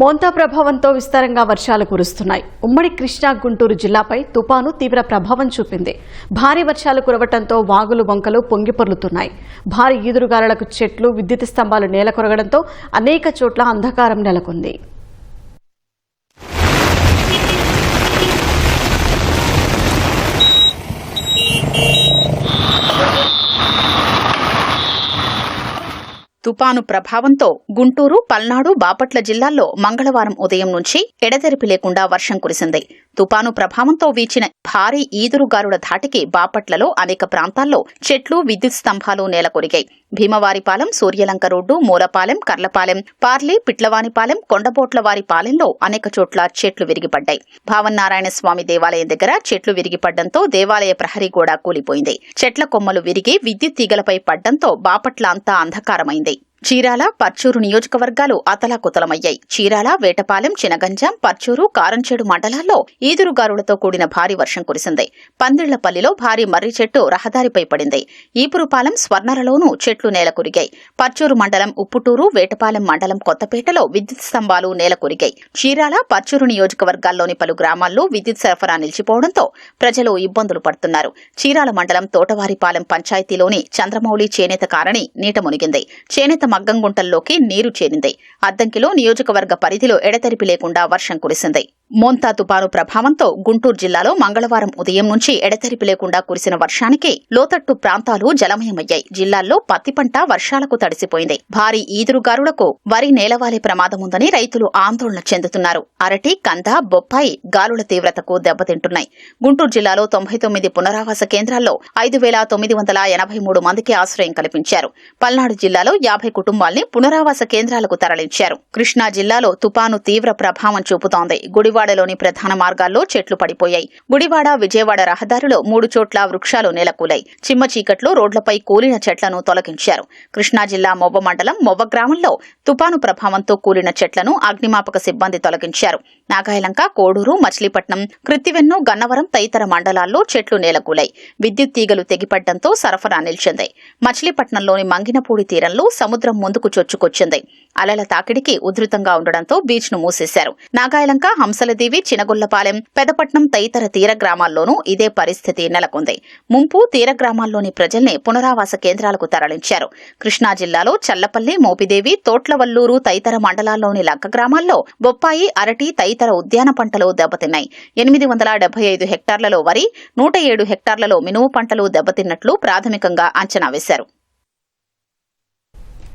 మోంతా ప్రభావంతో విస్తారంగా వర్షాలు కురుస్తున్నాయి. ఉమ్మడి కృష్ణా గుంటూరు జిల్లాపై తుపాను తీవ్ర ప్రభావం చూపింది. భారీ వర్షాలు కురవటంతో వాగులు వంకలు పొంగిపొర్లుతున్నాయి భారీ ఈదురుగాలులకు చెట్లు విద్యుత్ స్తంభాలు నేలకొరగడంతో అనేక చోట్ల అంధకారం నెలకొంది. తుపాను ప్రభావంతో గుంటూరు పల్నాడు బాపట్ల జిల్లాల్లో మంగళవారం ఉదయం నుంచి ఎడతెరిపి లేకుండా వర్షం కురిసింది. తుపాను ప్రభావంతో వీచిన భారీ ఈదురుగాలుల ధాటికి బాపట్లలో అనేక ప్రాంతాల్లో చెట్లు విద్యుత్ స్తంభాలు నేలకొరిగాయి. భీమవారిపాలెం సూర్యలంక రోడ్డు మూలపాలెం కర్లపాలెం పార్లీ పిట్లవానిపాలెం కొండపోట్లవారిపాలెంలో అనేక చోట్ల చెట్లు విరిగిపడ్డాయి. భావన్నారాయణ స్వామి దేవాలయం దగ్గర చెట్లు విరిగిపడ్డంతో దేవాలయ ప్రహరీ గోడ కూలిపోయింది. చెట్ల కొమ్మలు విరిగి విద్యుత్ తీగలపై పడ్డంతో బాపట్ల అంతా అంధకారమైంది. చీరాల పర్చూరు నియోజకవర్గాలు అతలాకుతలమయ్యాయి. చీరాల వేటపాలెం చినగంజాం పర్చూరు కారంచేడు మండలాల్లో ఈదురుగారులతో కూడిన భారీ వర్షం కురిసింది. పందిళ్ళపల్లిలో భారీ మర్రి చెట్టు రహదారిపై పడింది. ఈపురుపాలెం స్వర్ణరలోనూ చెట్లు నేలకొరిగాయి. పర్చూరు మండలం ఉప్పుటూరు వేటపాలెం మండలం కొత్తపేటలో విద్యుత్ స్తంభాలు నేలకొరిగాయి. చీరాల పర్చూరు నియోజకవర్గాల్లోని పలు గ్రామాల్లో విద్యుత్ సరఫరా నిలిచిపోవడంతో ప్రజలు ఇబ్బందులు పడుతున్నారు. చీరాల మండలం తోటవారిపాలెం పంచాయతీలోని చంద్రమౌళి చేనేత కారణి నీట మునిగింది. చేనేత మగ్గం గుంటల్లోకి నీరు చేరింది. అద్దంకిలో నియోజకవర్గ పరిధిలో ఎడతెరిపి లేకుండా వర్షం కురిసింది. మోంతా తుపాను ప్రభావంతో గుంటూరు జిల్లాలో మంగళవారం ఉదయం నుంచి ఎడతెరిపి లేకుండా కురిసిన వర్షానికి లోతట్టు ప్రాంతాలు జలమయమయ్యాయి. జిల్లాల్లో పత్తి పంట వర్షాలకు తడిసిపోయింది. భారీ ఈదురుగారులకు వరి నేలవాలే ప్రమాదముందని రైతులు ఆందోళన చెందుతున్నారు. అరటి కంద బొప్పాయి గాలుల తీవ్రతకు దెబ్బతింటున్నాయి. గుంటూరు జిల్లాలో తొంభై తొమ్మిది పునరావాస కేంద్రాల్లో ఐదు వేల తొమ్మిది వందల ఎనభై మూడు మందికి ఆశ్రయం కల్పించారు. పల్నాడు జిల్లాలో యాభై కుటుంబాల్ని పునరావాస కేంద్రాలకు తరలించారు. కృష్ణా జిల్లాలో తుపాను తీవ్ర ప్రభావం చూపుతోంది. గుడివాడలోని ప్రధాన మార్గాల్లో చెట్లు పడిపోయాయి. గుడివాడ విజయవాడ రహదారిలో మూడు చోట్ల వృక్షాలు నెలకూలాయి. చిమ్మ చీకట్లో రోడ్లపై కూలిన చెట్లను తొలగించారు. కృష్ణా జిల్లా మొవ్వ మండలం మొవ్వ గ్రామంలో తుపాను ప్రభావంతో కూలిన చెట్లను అగ్నిమాపక సిబ్బంది తొలగించారు. నాగాయలంక కోడూరు మచిలీపట్నం కృత్తివెన్ను గన్నవరం తదితర మండలాల్లో చెట్లు నేలకూలాయి. విద్యుత్ తీగలు తెగిపడ్డంతో సరఫరా నిలిచింది. మచిలీపట్నంలోని మంగినపూడి తీరంలో సముద్రం ముందుకు చొచ్చుకొచ్చింది. అలల తాకిడికి ఉధృతంగా ఉండడంతో బీచ్ను మూసేశారు. నాగాయలంక దేవి చినగుళ్ళపాలెం పెదపట్నం తదితర తీర గ్రామాల్లోనూ ఇదే పరిస్థితి నెలకొంది. ముంపు తీర గ్రామాల్లోని ప్రజల్ని పునరావాస కేంద్రాలకు తరలించారు. కృష్ణా జిల్లాలో చల్లపల్లి మోపిదేవి తోట్లవల్లూరు తదితర మండలాల్లోని లక్క గ్రామాల్లో బొప్పాయి అరటి తదితర ఉద్యాన పంటలు దెబ్బతిన్నాయి. ఎనిమిది వందల డెబ్బై ఐదు హెక్టార్లలో వరి నూట ఏడు హెక్టార్లలో మినుము పంటలు దెబ్బతిన్నట్లు ప్రాథమికంగా అంచనా వేశారు.